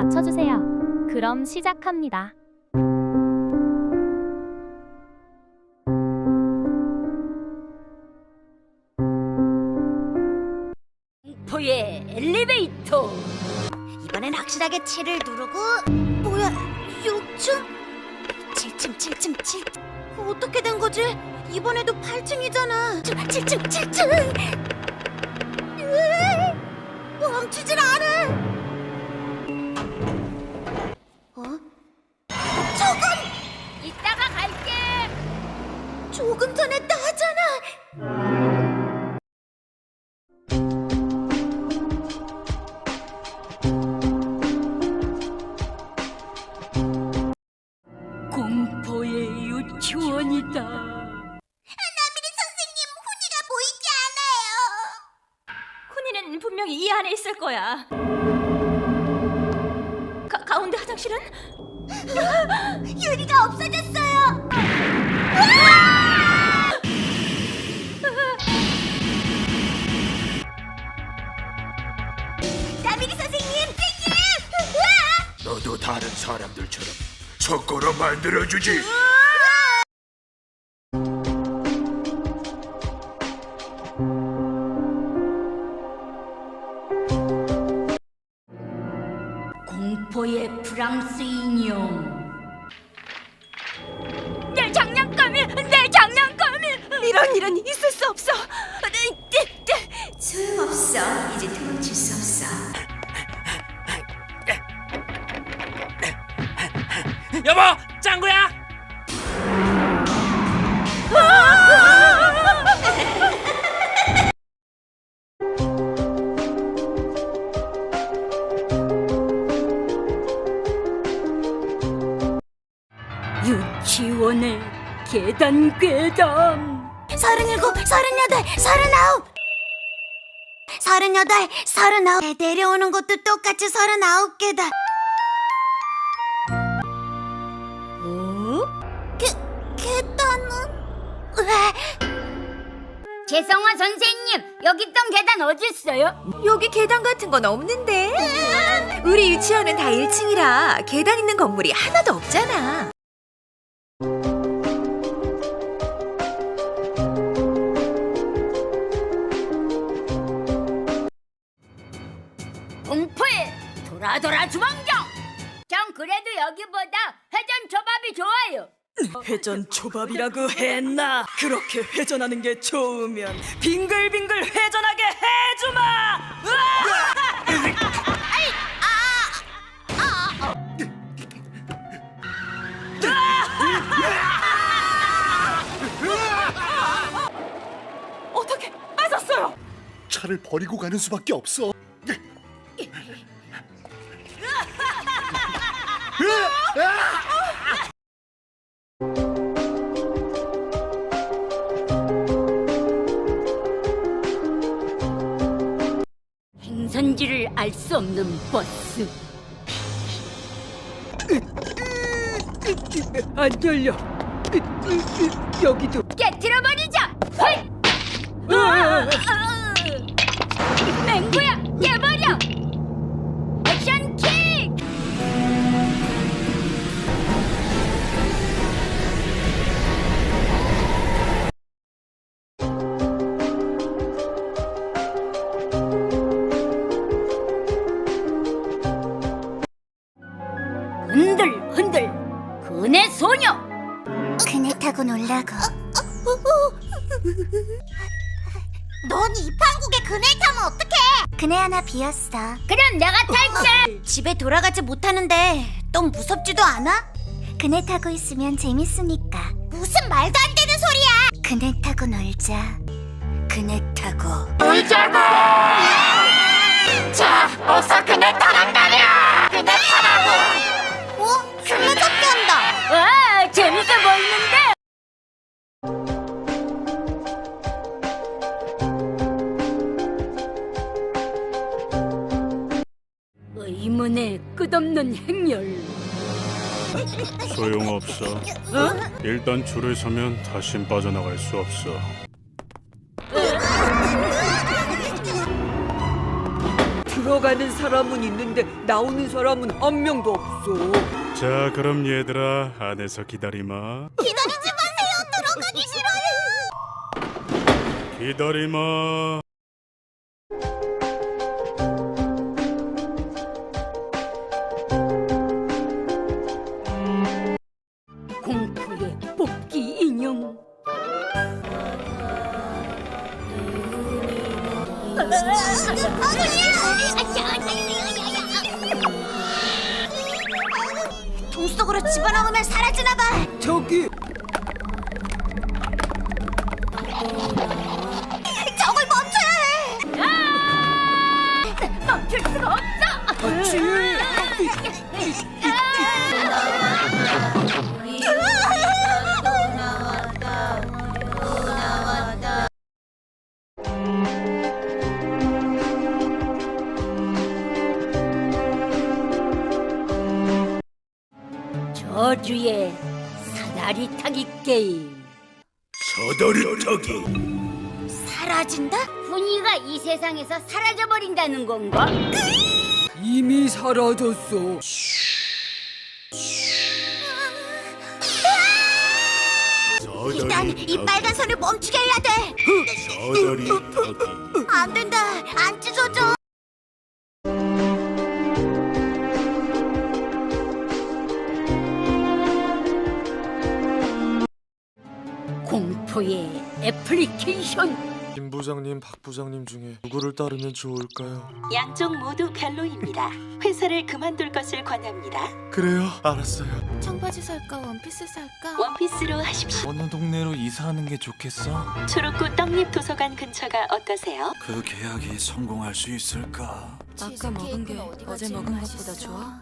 맞춰주세요. 그럼 시작합니다. 포의 엘리베이터 이번엔 확실하게 7을 누르고 뭐야 6층? 7층 7층 7층 어떻게 된 거지? 이번에도 8층이잖아 7층 7층 분명히 이 안에 있을 거야. 가, 가운데 화장실은? 유리가 없어졌어요! 나미리 선생님 너도 다른 사람들처럼 석고로 만들어주지. 여보, 짱구야. 유치원의 계단 괴담. 서른일곱 서른여덟 서른아홉. 서른여덟 서른아홉. 내려오는 것도 똑같이 서른아홉 개다 재성아 선생님 여기 있던 계단 어디 있어요? 여기 계단 같은 건 없는데. 우리 유치원은 다 1층이라 계단 있는 건물이 하나도 없잖아. 공포의 돌아 돌아 주방장 전 그래도 여기보다 회전 초밥이 좋아요 회전 초밥이라고 했나? 그렇게 회전하는 게 좋으면 빙글빙글 회전하게 해주마! 어떻게 빠졌어요? 차를 버리고 가는 수밖에 없어. 행선지를 알 수 없는 버스 안 열려. 여기도. 흔들 흔들. 그네 소녀. 그네 타고 놀라고. 넌 이 판국에 그네 타면 어떡해? 그네 하나 비었어. 그럼 내가 탈게 집에 돌아가지 못하는데 좀 무섭지도 않아? 그네 타고 있으면 재밌으니까. 무슨 말도 안 되는 소리야! 그네 타고 놀자. 그네 타고. 놀자고! 자 어서 그네 타란다며! 그네 타라고 재밌어 보이는데 의문의 끝없는 행렬 소용없어. 일단 줄을 서면 다신 빠져나갈 수 없어. 들어가 들어가는 사람은 있는데 나오는 사람은 한 명도 없어. 자, 그럼 얘들아 안에서 기다리마. 기다리지 마세요. 들어가기 싫어요. 기다리마. 공포의 뽑기 인형. 통 속으로 집어넣으면 사라지나 봐. 저기 저걸 멈춰야 해. 멈출 수가 없어. 저주의 사다리 타기 게임. 사다리 타기. 사라진다? 훈이가 이 세상에서 사라져 버린다는 건가? 이미 사라졌어. 일단 이 빨간 선을 멈추게 해야 돼. 사다리 타기. 안 된다. 안 공포의 애플리케이션. 김 부장님, 박 부장님 중에 누구를 따르면 좋을까요? 양쪽 모두 별로입니다. 회사를 그만둘 것을 권합니다. 그래요, 알았어요. 청바지 살까 원피스 살까? 원피스로 하십시오. 어느 동네로 이사하는 게 좋겠어? 초록구 떡잎 도서관 근처가 어떠세요? 그 계약이 성공할 수 있을까? 아까 먹은 게 어제 먹은 것보다 좋아?